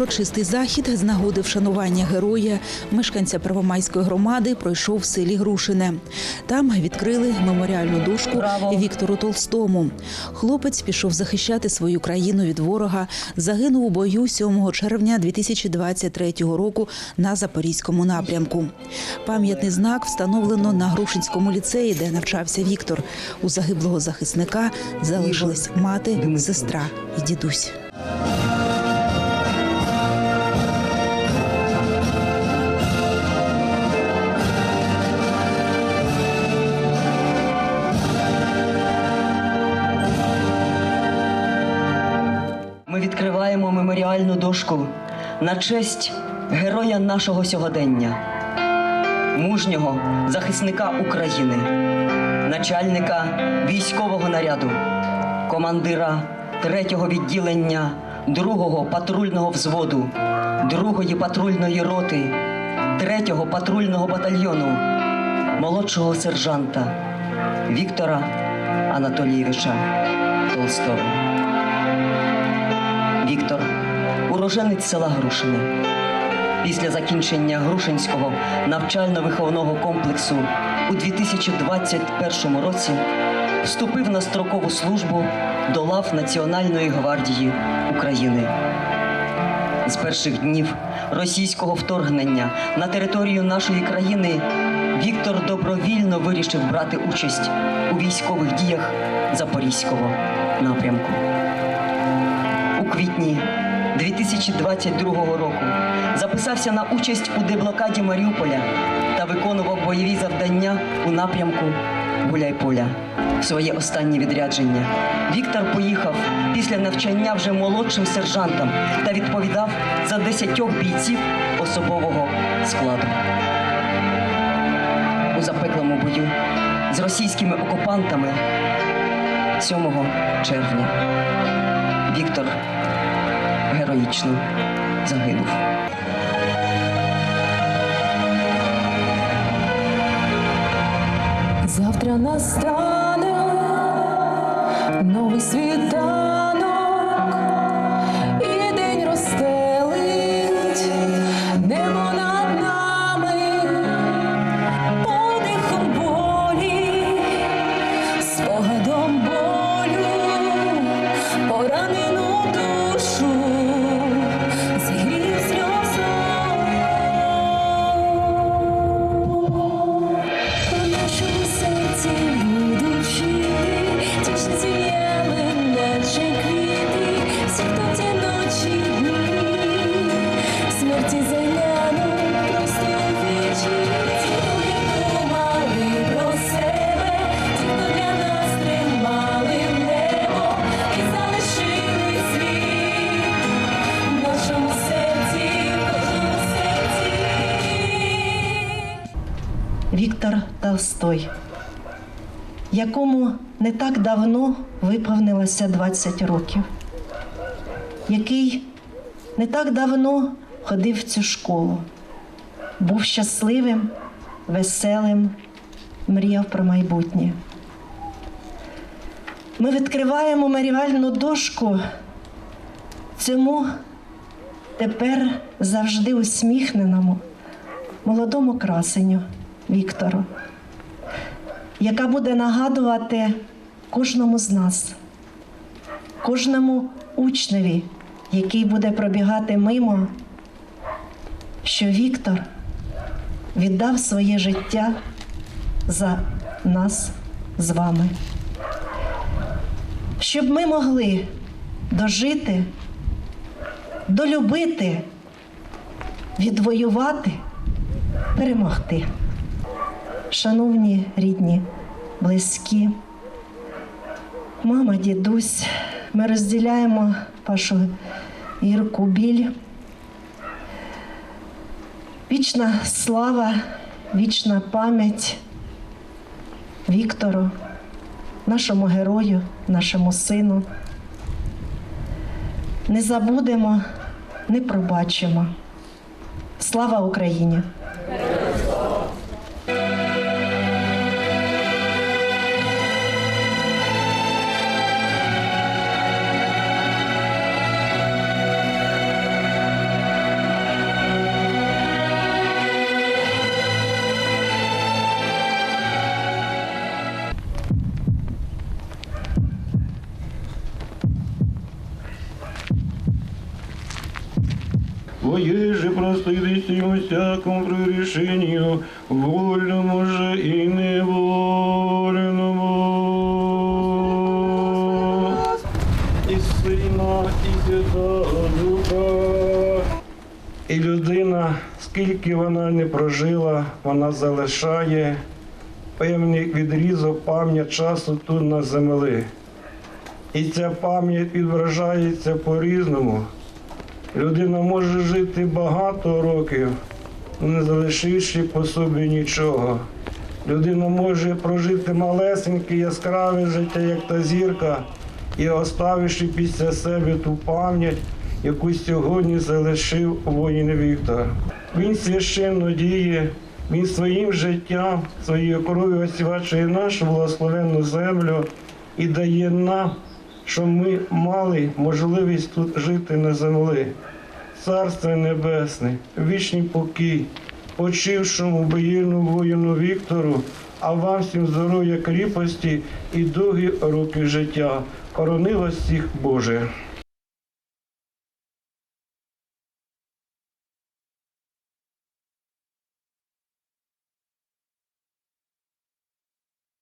урочистий захід з нагоди вшанування героя, мешканця Первомайської громади, пройшов в селі Грушине. Там відкрили меморіальну дошку Браво! Віктору Толстому. Хлопець пішов захищати свою країну від ворога. Загинув у бою 7 червня 2023 року на запорізькому напрямку. Пам'ятний знак встановлено на Грушинському ліцеї, де навчався Віктор. У загиблого захисника залишились мати, сестра і дідусь. Дошку на честь героя нашого сьогодення, мужнього захисника України, начальника військового наряду, командира третього відділення другого патрульного взводу, другої патрульної роти, третього патрульного батальйону, молодшого сержанта Віктора Анатолійовича Толстого. Віктор, уроженець села Грушине. Після закінчення Грушинського навчально-виховного комплексу у 2021 році вступив на строкову службу до лав Національної гвардії України. З перших днів російського вторгнення на територію нашої країни Віктор добровільно вирішив брати участь у військових діях Запорізького напрямку. У квітні 2022 року записався на участь у деблокаді Маріуполя та виконував бойові завдання у напрямку Гуляйполя. Своє останнє відрядження Віктор поїхав після навчання вже молодшим сержантом та відповідав за десятьох бійців особового складу. У запеклому бою з російськими окупантами 7 червня Віктор героїчно загинув. Завтра настане новий світанок, Віктор Толстой, якому не так давно виповнилося 20 років, який не так давно ходив в цю школу, був щасливим, веселим, мріяв про майбутнє. Ми відкриваємо меморіальну дошку цьому тепер завжди усміхненому молодому красеню Віктору, яка буде нагадувати кожному з нас, кожному учневі, який буде пробігати мимо, що Віктор віддав своє життя за нас з вами, щоб ми могли дожити, долюбити, відвоювати, перемогти. Шановні рідні, близькі, мама, дідусь, ми розділяємо вашу гірку біль. Вічна слава, вічна пам'ять Віктору, нашому герою, нашому сину. Не забудемо, не пробачимо. Слава Україні! Твоє же простидися ему всякому прегрешению, вольному же и невольному. І Сина, і Святого Духа. І людина, скільки вона не прожила, вона залишає певний відрізок пам'ять часу тут на землі. І ця пам'ять відображається по-різному. Людина може жити багато років, не залишивши по собі нічого. Людина може прожити малесеньке, яскраве життя, як та зірка, і оставивши після себе ту пам'ять, яку сьогодні залишив воїн Віктор. Він священно діє, він своїм життям, своєю кров'ю освячує нашу благословенну землю і дає нам, щоб ми мали можливість тут жити на землі. Царство Небесне, вічний покій, почившому боїльну воїну Віктору, а вам всім здоров'я кріпості і довгі роки життя. Хоронила всіх Боже.